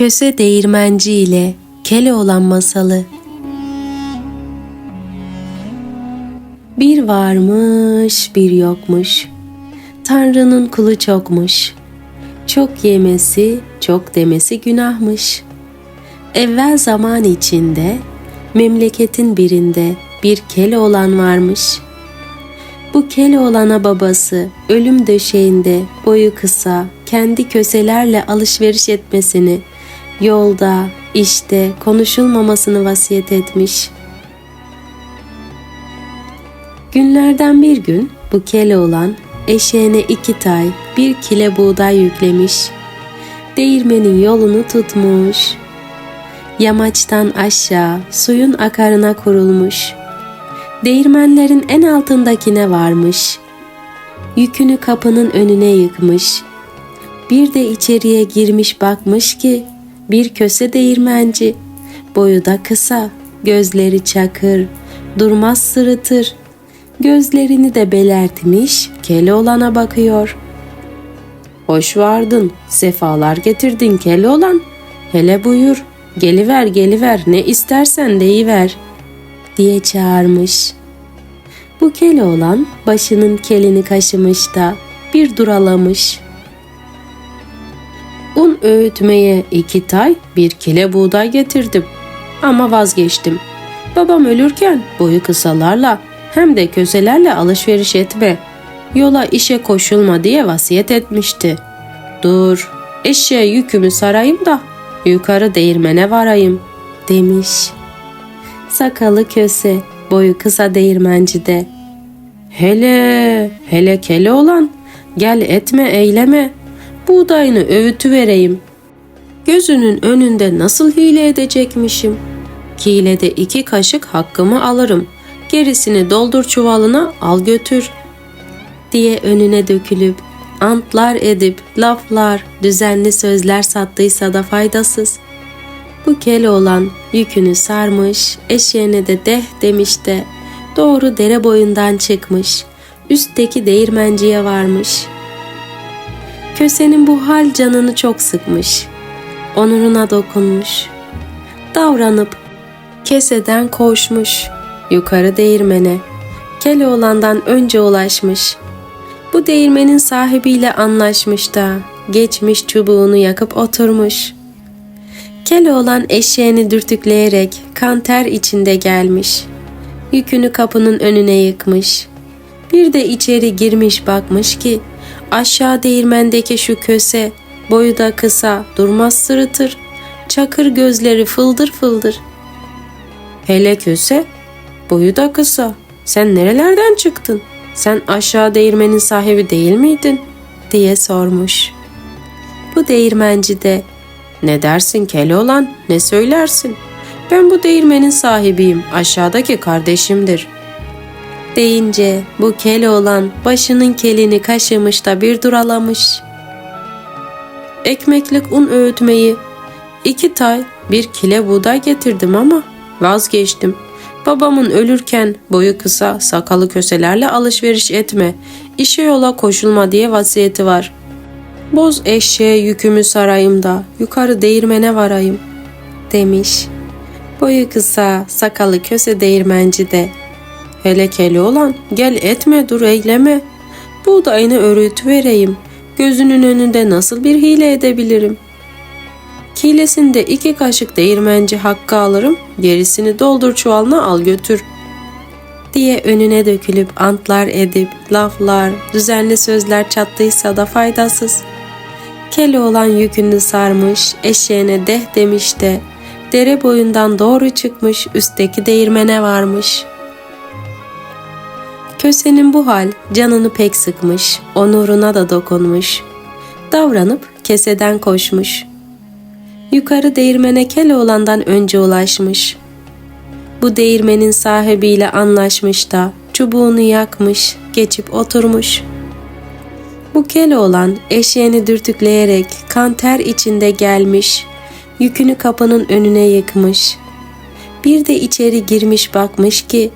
Köse Değirmenci ile Keloğlan Masalı Bir varmış bir yokmuş. Tanrı'nın kulu çokmuş. Çok yemesi, çok demesi günahmış. Evvel zaman içinde, memleketin birinde bir Keloğlan varmış. Bu Keloğlan'a babası ölüm döşeğinde boyu kısa, kendi köselerle alışveriş etmesini, yolda, işte konuşulmamasını vasiyet etmiş. Günlerden bir gün bu Keloğlan eşeğine iki tay, bir kile buğday yüklemiş. Değirmenin yolunu tutmuş. Yamaçtan aşağı suyun akarına kurulmuş. Değirmenlerin en altındakine varmış. Yükünü kapının önüne yıkmış. Bir de içeriye girmiş bakmış ki bir köse değirmenci. Boyu da kısa, gözleri çakır, durmaz sırıtır. Gözlerini de belertmiş, Keloğlan'a bakıyor. Hoş vardın, sefalar getirdin Keloğlan. Hele buyur, geliver geliver, ne istersen deyiver, diye çağırmış. Bu Keloğlan başının kelini kaşımış da bir duralamış. Un öğütmeye iki tay bir kile buğday getirdim. Ama vazgeçtim. Babam ölürken boyu kısalarla hem de köselerle alışveriş etme. Yola işe koşulma diye vasiyet etmişti. Dur, eşeğe yükümü sarayım da yukarı değirmene varayım demiş. Sakalı köse, boyu kısa değirmenci de. Hele, hele kele olan, gel etme eyleme, buğdayını övütü vereyim. Gözünün önünde nasıl hile edecekmişim? Kilede iki kaşık hakkımı alırım, gerisini doldur çuvalına al götür. Diye önüne dökülüp, antlar edip, laflar, düzenli sözler sattıysa da faydasız. Bu olan yükünü sarmış, eşeğine de deh demiş de, doğru dere boyundan çıkmış, üstteki değirmenciye varmış. Kösenin bu hal canını çok sıkmış, onuruna dokunmuş. Davranıp keseden koşmuş, yukarı değirmene, Keloğlan'dan önce ulaşmış. Bu değirmenin sahibiyle anlaşmış da, geçmiş çubuğunu yakıp oturmuş. Keloğlan eşeğini dürtükleyerek kan ter içinde gelmiş. Yükünü kapının önüne yıkmış. Bir de içeri girmiş bakmış ki aşağı değirmendeki şu köse boyu da kısa durmaz sırıtır. Çakır gözleri fıldır fıldır. Hele köse boyu da kısa. Sen nerelerden çıktın? Sen aşağı değirmenin sahibi değil miydin? diye sormuş. Bu değirmenci de ne dersin Keloğlan ne söylersin? Ben bu değirmenin sahibiyim aşağıdaki kardeşimdir. Deyince bu Keloğlan başının kelini kaşımış da bir duralamış. Ekmeklik un öğütmeyi iki tay bir kile buğday getirdim ama vazgeçtim. Babamın ölürken boyu kısa sakalı köselerle alışveriş etme, işe yola koşulma diye vasiyeti var. Boz eşeğe yükümü sarayım da yukarı değirmene varayım demiş. Boyu kısa sakalı köse değirmenci de. Hele keli olan gel etme dur eyleme. Buğdayını örütü vereyim. Gözünün önünde nasıl bir hile edebilirim? Kilesinde iki kaşık değirmenci hakkı alırım, gerisini doldur çuvalına al götür. Diye önüne dökülüp antlar edip, laflar, düzenli sözler çattıysa da faydasız. Kele olan yükünü sarmış, eşeğine deh demiş de, dere boyundan doğru çıkmış, üstteki değirmene varmış.'' Kösenin bu hal canını pek sıkmış, onuruna da dokunmuş. Davranıp keseden koşmuş. Yukarı değirmene Keloğlan'dan önce ulaşmış. Bu değirmenin sahibiyle anlaşmış da çubuğunu yakmış, geçip oturmuş. Bu Keloğlan eşeğini dürtükleyerek kan ter içinde gelmiş, yükünü kapının önüne yıkmış. Bir de içeri girmiş bakmış ki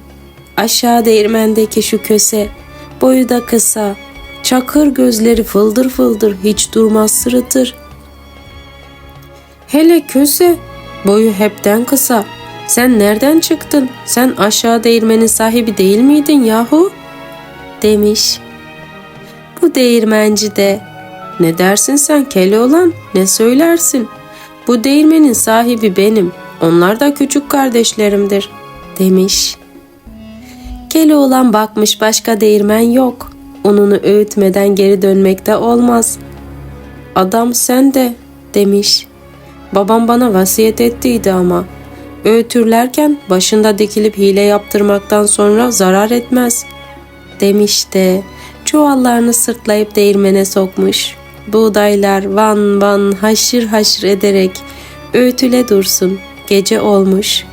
Aşağı değirmendeki şu köse, boyu da kısa, çakır gözleri fıldır fıldır hiç durmaz sırıtır. Hele köse, boyu hepten kısa. Sen nereden çıktın? Sen aşağı değirmenin sahibi değil miydin yahu? Demiş. Bu değirmenci de ne dersin sen Keloğlan ne söylersin? Bu değirmenin sahibi benim. Onlar da küçük kardeşlerimdir demiş. Keloğlan bakmış başka değirmen yok. Ununu öğütmeden geri dönmekte olmaz. Adam sen de demiş. Babam bana vasiyet ettiydi ama. Öğütürlerken başında dikilip hile yaptırmaktan sonra zarar etmez. Demiş de çuvallarını sırtlayıp değirmene sokmuş. Buğdaylar van van haşır haşır ederek öğütüle dursun. Gece olmuş.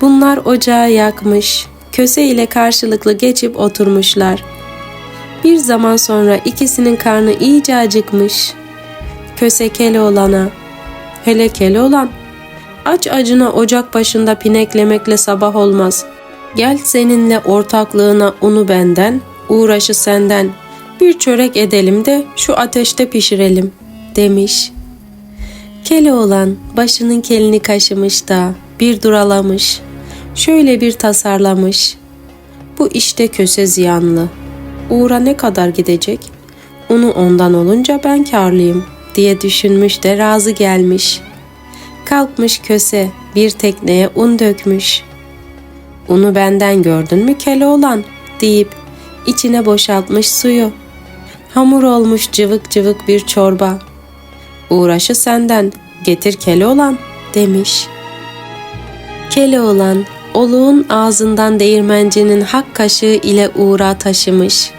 Bunlar ocağı yakmış. Köse ile karşılıklı geçip oturmuşlar. Bir zaman sonra ikisinin karnı iyice acıkmış. Köse Keloğlan'a, hele Keloğlan, aç acına ocak başında pineklemekle sabah olmaz. Gel seninle ortaklığına unu benden, uğraşı senden. Bir çörek edelim de şu ateşte pişirelim, demiş. Keloğlan başının kelini kaşımış da bir duralamış. Şöyle bir tasarlamış. Bu işte köse ziyanlı. Uğra ne kadar gidecek? Onu ondan olunca ben karlıyım diye düşünmüş de razı gelmiş. Kalkmış köse bir tekneye un dökmüş. Unu benden gördün mü Keloğlan deyip içine boşaltmış suyu. Hamur olmuş cıvık cıvık bir çorba. Uğraşı senden getir Keloğlan demiş. Keloğlan oluğun ağzından değirmencinin hak kaşığı ile uğra taşımış.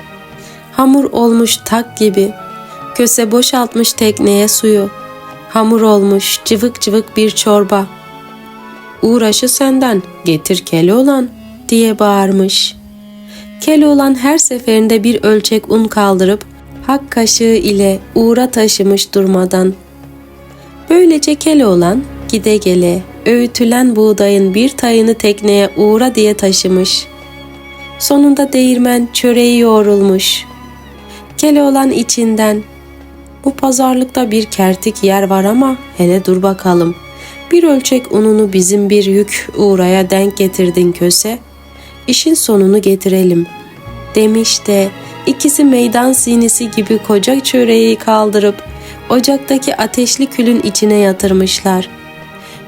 Hamur olmuş tak gibi. Köse boşaltmış tekneye suyu. Hamur olmuş cıvık cıvık bir çorba. Uğraşı senden getir Keloğlan diye bağırmış. Keloğlan her seferinde bir ölçek un kaldırıp hak kaşığı ile uğra taşımış durmadan. Böylece Keloğlan gide gele öğütülen buğdayın bir tayını tekneye uğra diye taşımış. Sonunda değirmen çöreği yoğrulmuş. Keloğlan içinden bu pazarlıkta bir kertik yer var ama hele dur bakalım. Bir ölçek ununu bizim bir yük uğraya denk getirdin köse. İşin sonunu getirelim. Demiş de ikisi meydan sinisi gibi koca çöreği kaldırıp ocaktaki ateşli külün içine yatırmışlar.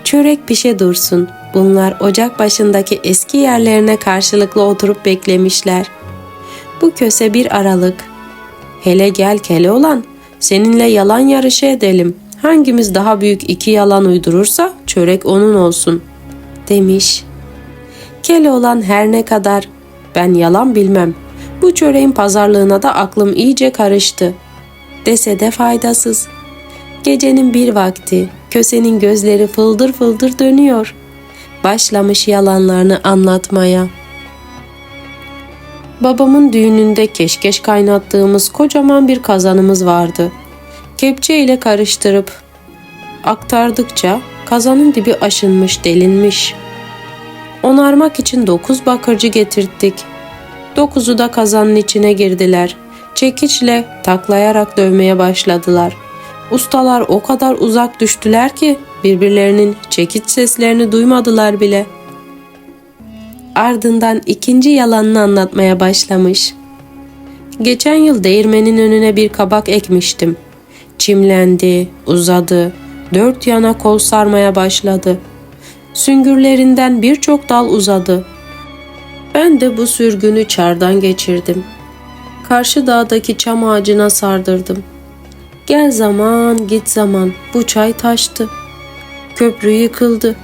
Çörek pişe dursun. Bunlar ocak başındaki eski yerlerine karşılıklı oturup beklemişler. Bu köse bir aralık. Hele gel kele olan, seninle yalan yarışı edelim. Hangimiz daha büyük iki yalan uydurursa çörek onun olsun, demiş. Kele olan her ne kadar, ben yalan bilmem, bu çöreğin pazarlığına da aklım iyice karıştı, dese de faydasız. Gecenin bir vakti kösenin gözleri fıldır fıldır dönüyor. Başlamış yalanlarını anlatmaya. Babamın düğününde keşkeş kaynattığımız kocaman bir kazanımız vardı. Kepçe ile karıştırıp aktardıkça kazanın dibi aşınmış, delinmiş. Onarmak için dokuz bakırcı getirttik. Dokuzu da kazanın içine girdiler. Çekiçle taklayarak dövmeye başladılar.'' Ustalar o kadar uzak düştüler ki birbirlerinin çekiç seslerini duymadılar bile. Ardından ikinci yalanını anlatmaya başlamış. Geçen yıl değirmenin önüne bir kabak ekmiştim. Çimlendi, uzadı, dört yana kol sarmaya başladı. Süngürlerinden birçok dal uzadı. Ben de bu sürgünü çardan geçirdim. Karşı dağdaki çam ağacına sardırdım.'' Gel zaman git zaman bu çay taştı. Köprü yıkıldı.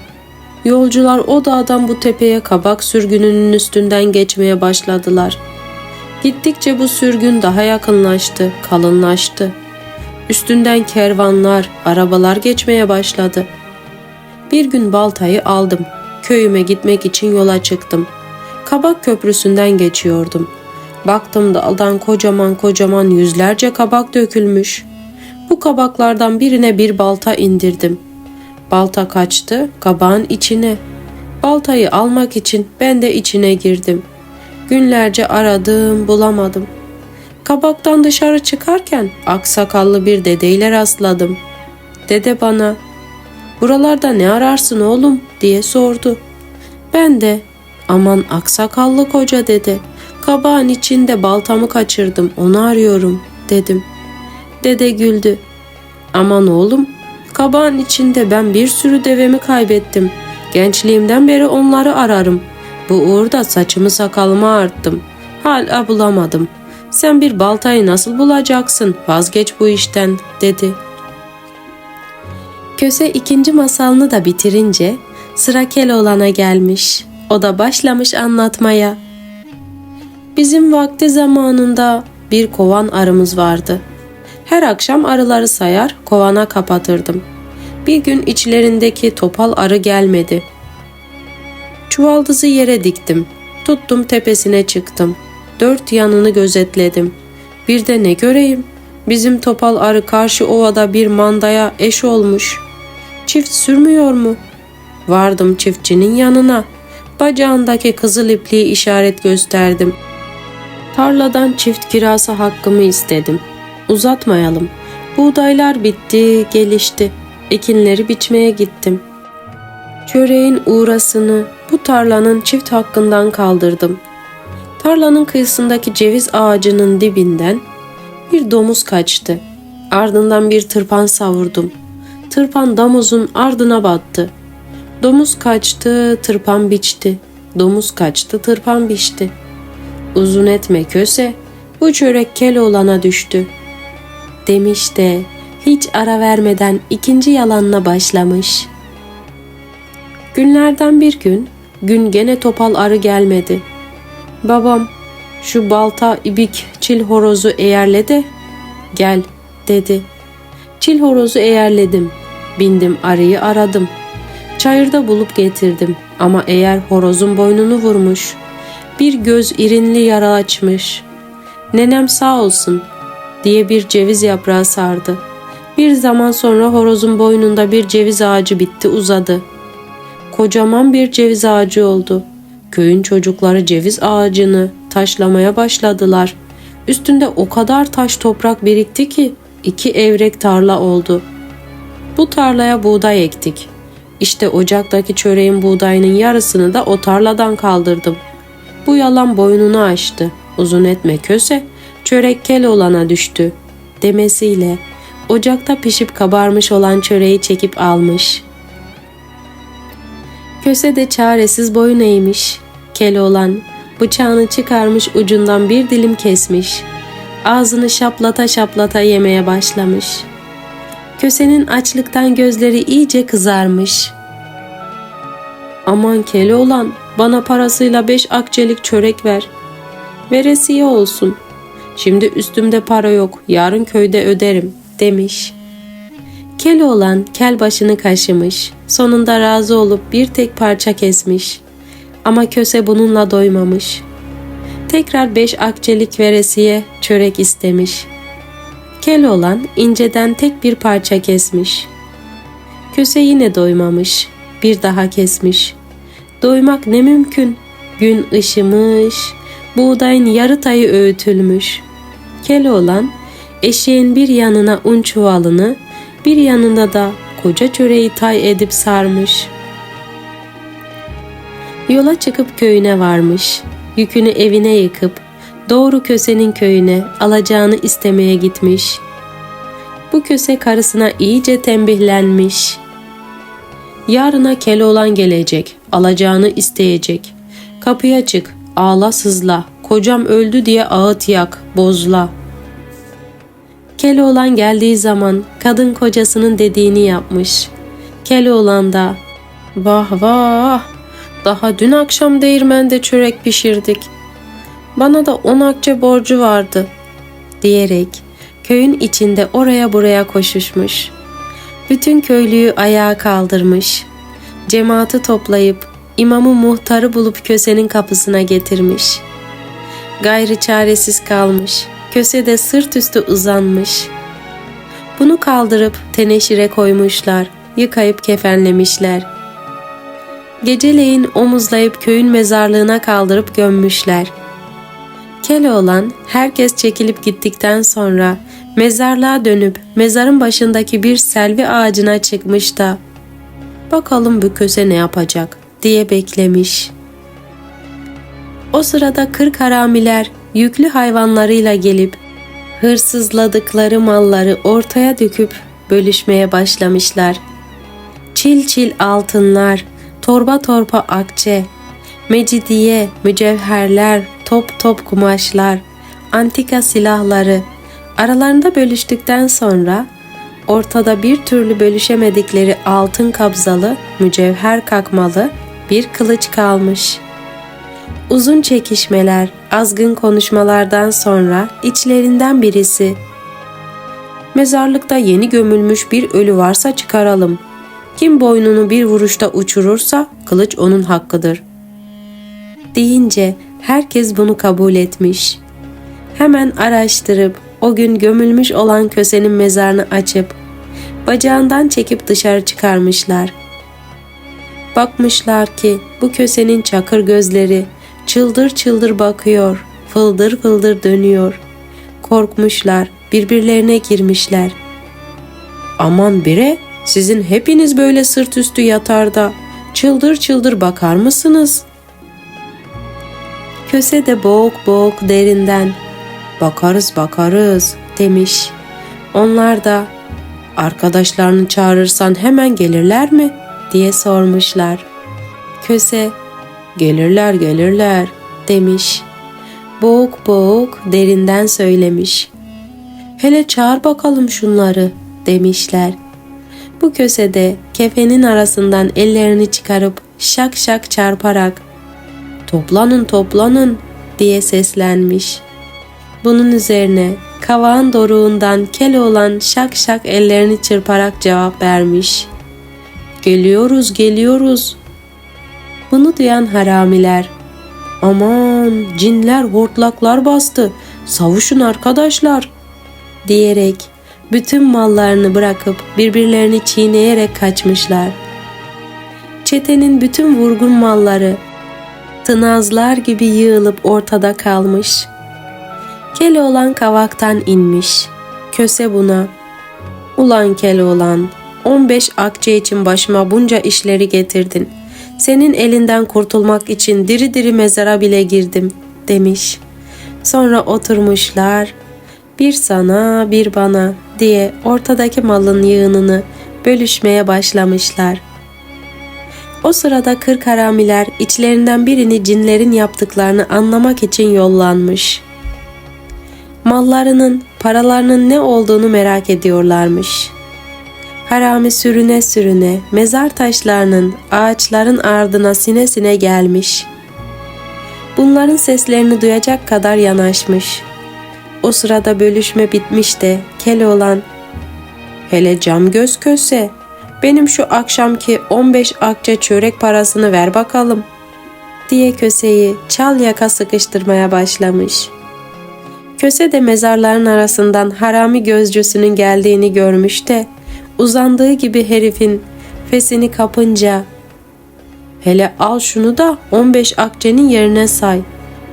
Yolcular o dağdan bu tepeye kabak sürgününün üstünden geçmeye başladılar. Gittikçe bu sürgün daha yakınlaştı, kalınlaştı. Üstünden kervanlar, arabalar geçmeye başladı. Bir gün baltayı aldım. Köyüme gitmek için yola çıktım. Kabak köprüsünden geçiyordum. Baktım daldan kocaman kocaman yüzlerce kabak dökülmüş.'' Bu kabaklardan birine bir balta indirdim. Balta kaçtı kabağın içine. Baltayı almak için ben de içine girdim. Günlerce aradım bulamadım. Kabaktan dışarı çıkarken aksakallı bir dedeyle rastladım. Dede bana Buralarda ne ararsın oğlum diye sordu. Ben de aman aksakallı koca dedi. Kabağın içinde baltamı kaçırdım onu arıyorum dedim. Dede güldü. Aman oğlum kabağın içinde ben bir sürü devemi kaybettim. Gençliğimden beri onları ararım. Bu uğurda saçımı sakalımı arttım. Hala bulamadım. Sen bir baltayı nasıl bulacaksın? Vazgeç bu işten dedi. Köse ikinci masalını da bitirince sıra Keloğlan'a gelmiş. O da başlamış anlatmaya. Bizim vakti zamanında bir kovan arımız vardı. Her akşam arıları sayar, kovana kapatırdım. Bir gün içlerindeki topal arı gelmedi. Çuvaldızı yere diktim. Tuttum tepesine çıktım. Dört yanını gözetledim. Bir de ne göreyim? Bizim topal arı karşı ovada bir mandaya eş olmuş. Çift sürmüyor mu? Vardım çiftçinin yanına. Bacağındaki kızıl ipliği işaret gösterdim. Tarladan çift kirası hakkımı istedim. Uzatmayalım. Buğdaylar bitti, gelişti. Ekinleri biçmeye gittim. Çöreğin uğrasını bu tarlanın çift hakkından kaldırdım. Tarlanın kıyısındaki ceviz ağacının dibinden bir domuz kaçtı. Ardından bir tırpan savurdum. Tırpan damuzun ardına battı. Domuz kaçtı, tırpan biçti. Domuz kaçtı, tırpan biçti. Uzun etme köse, bu çörek Keloğlan'a düştü. Demiş de hiç ara vermeden ikinci yalanla başlamış. Günlerden bir gün, gün gene topal arı gelmedi. Babam, şu balta ibik çil horozu eğerle de gel dedi. Çil horozu eğerledim. Bindim arıyı aradım. Çayırda bulup getirdim ama eğer horozun boynunu vurmuş. Bir göz irinli yara açmış. Nenem sağ olsun diye bir ceviz yaprağı sardı. Bir zaman sonra horozun boynunda bir ceviz ağacı bitti uzadı. Kocaman bir ceviz ağacı oldu. Köyün çocukları ceviz ağacını taşlamaya başladılar. Üstünde o kadar taş toprak birikti ki iki evrek tarla oldu. Bu tarlaya buğday ektik. İşte ocaktaki çöreğin buğdayının yarısını da o tarladan kaldırdım. Bu yalan boynunu açtı. Uzun etme köse, çörek kel olana düştü. Demesiyle ocakta pişip kabarmış olan çöreği çekip almış. Köse de çaresiz boyun eğmiş. Keloğlan bıçağını çıkarmış ucundan bir dilim kesmiş. Ağzını şaplata şaplata yemeye başlamış. Kösenin açlıktan gözleri iyice kızarmış. Aman Keloğlan bana parasıyla beş akçelik çörek ver. Veresiye olsun. Şimdi üstümde para yok yarın köyde öderim demiş. Keloğlan kel başını kaşımış. Sonunda razı olup bir tek parça kesmiş. Ama köse bununla doymamış. Tekrar beş akçelik veresiye çörek istemiş. Keloğlan inceden tek bir parça kesmiş. Köse yine doymamış. Bir daha kesmiş. Doymak ne mümkün. Gün ışımış. Buğdayın yarı tayı öğütülmüş. Keloğlan eşeğin bir yanına un çuvalını, bir yanında da koca çöreği tay edip sarmış. Yola çıkıp köyüne varmış. Yükünü evine yıkıp doğru kösenin köyüne alacağını istemeye gitmiş. Bu köse karısına iyice tembihlenmiş. Yarına Keloğlan gelecek, alacağını isteyecek. Kapıya çık, ağla sızla, kocam öldü diye ağıt yak, bozla. Keloğlan geldiği zaman kadın kocasının dediğini yapmış. Keloğlan da vah vah daha dün akşam değirmende çörek pişirdik. Bana da on akçe borcu vardı diyerek köyün içinde oraya buraya koşuşmuş. Bütün köylüyü ayağa kaldırmış. Cemaati toplayıp imamı muhtarı bulup kösenin kapısına getirmiş. Gayrı çaresiz kalmış. Köse de sırt üstü uzanmış. Bunu kaldırıp teneşire koymuşlar. Yıkayıp kefenlemişler. Geceleyin omuzlayıp köyün mezarlığına kaldırıp gömmüşler. Keloğlan herkes çekilip gittikten sonra mezarlığa dönüp mezarın başındaki bir selvi ağacına çıkmış da Bakalım bu köse ne yapacak diye beklemiş. O sırada kırk haramiler yüklü hayvanlarıyla gelip hırsızladıkları malları ortaya döküp bölüşmeye başlamışlar. Çil çil altınlar, torba torba akçe, mecidiye, mücevherler, top top kumaşlar, antika silahları aralarında bölüştükten sonra ortada bir türlü bölüşemedikleri altın kabzalı, mücevher kakmalı bir kılıç kalmış. Uzun çekişmeler, azgın konuşmalardan sonra içlerinden birisi Mezarlıkta yeni gömülmüş bir ölü varsa çıkaralım. Kim boynunu bir vuruşta uçurursa kılıç onun hakkıdır. Deyince herkes bunu kabul etmiş. Hemen araştırıp o gün gömülmüş olan kösenin mezarını açıp bacağından çekip dışarı çıkarmışlar. Bakmışlar ki bu kösenin çakır gözleri çıldır çıldır bakıyor, fıldır fıldır dönüyor. Korkmuşlar, birbirlerine girmişler. Aman bire, sizin hepiniz böyle sırt üstü yatarda çıldır çıldır bakar mısınız? Köse de boğuk boğuk derinden bakarız bakarız demiş. Onlar da arkadaşlarını çağırırsan hemen gelirler mi diye sormuşlar. Köse gelirler gelirler demiş. Boğuk boğuk derinden söylemiş. Hele çağır bakalım şunları demişler. Bu kösede kefenin arasından ellerini çıkarıp şak şak çarparak toplanın toplanın diye seslenmiş. Bunun üzerine kavağın doruğundan kel olan şak şak ellerini çırparak cevap vermiş. Geliyoruz geliyoruz. Bunu duyan haramiler aman cinler hortlaklar bastı savuşun arkadaşlar diyerek bütün mallarını bırakıp birbirlerini çiğneyerek kaçmışlar. Çetenin bütün vurgun malları tınazlar gibi yığılıp ortada kalmış. Keloğlan kavaktan inmiş. Köse buna. Ulan Keloğlan, 15 akçe için başıma bunca işleri getirdin. Senin elinden kurtulmak için diri diri mezara bile girdim demiş. Sonra oturmuşlar. Bir sana bir bana diye ortadaki malın yığınını bölüşmeye başlamışlar. O sırada kırk haramiler içlerinden birini cinlerin yaptıklarını anlamak için yollanmış. Mallarının, paralarının ne olduğunu merak ediyorlarmış. Harami sürüne sürüne mezar taşlarının, ağaçların ardına sine sine gelmiş. Bunların seslerini duyacak kadar yanaşmış. O sırada bölüşme bitmiş de Keloğlan Hele cam göz köse benim şu akşamki 15 akçe çörek parasını ver bakalım diye köseyi çal yaka sıkıştırmaya başlamış. Köse de mezarların arasından harami gözcüsünün geldiğini görmüş de uzandığı gibi herifin fesini kapınca hele al şunu da 15 akçenin yerine say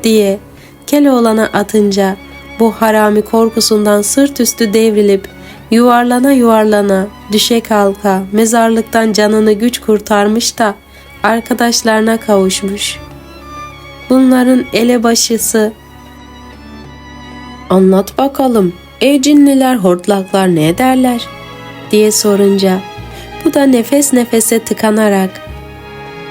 diye Keloğlan'a atınca bu harami korkusundan sırt üstü devrilip yuvarlana yuvarlana düşe kalka mezarlıktan canını güç kurtarmış da arkadaşlarına kavuşmuş. Bunların elebaşısı Anlat bakalım ey cinliler hortlaklar ne derler diye sorunca bu da nefes nefese tıkanarak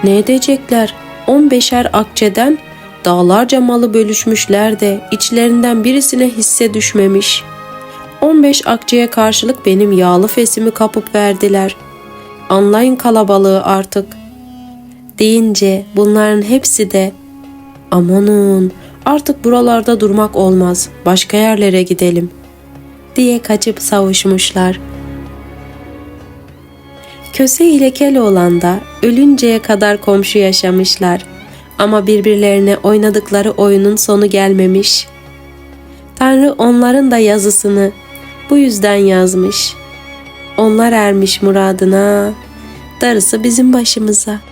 ne edecekler 15'er akçeden dağlarca malı bölüşmüşler de içlerinden birisine hisse düşmemiş. 15 akçeye karşılık benim yağlı fesimi kapıp verdiler. Anlayın kalabalığı artık. Deyince bunların hepsi de amanın artık buralarda durmak olmaz başka yerlere gidelim diye kaçıp savuşmuşlar. Köse ile Keloğlan da ölünceye kadar komşu yaşamışlar ama birbirlerine oynadıkları oyunun sonu gelmemiş. Tanrı onların da yazısını bu yüzden yazmış. Onlar ermiş muradına, darısı bizim başımıza.''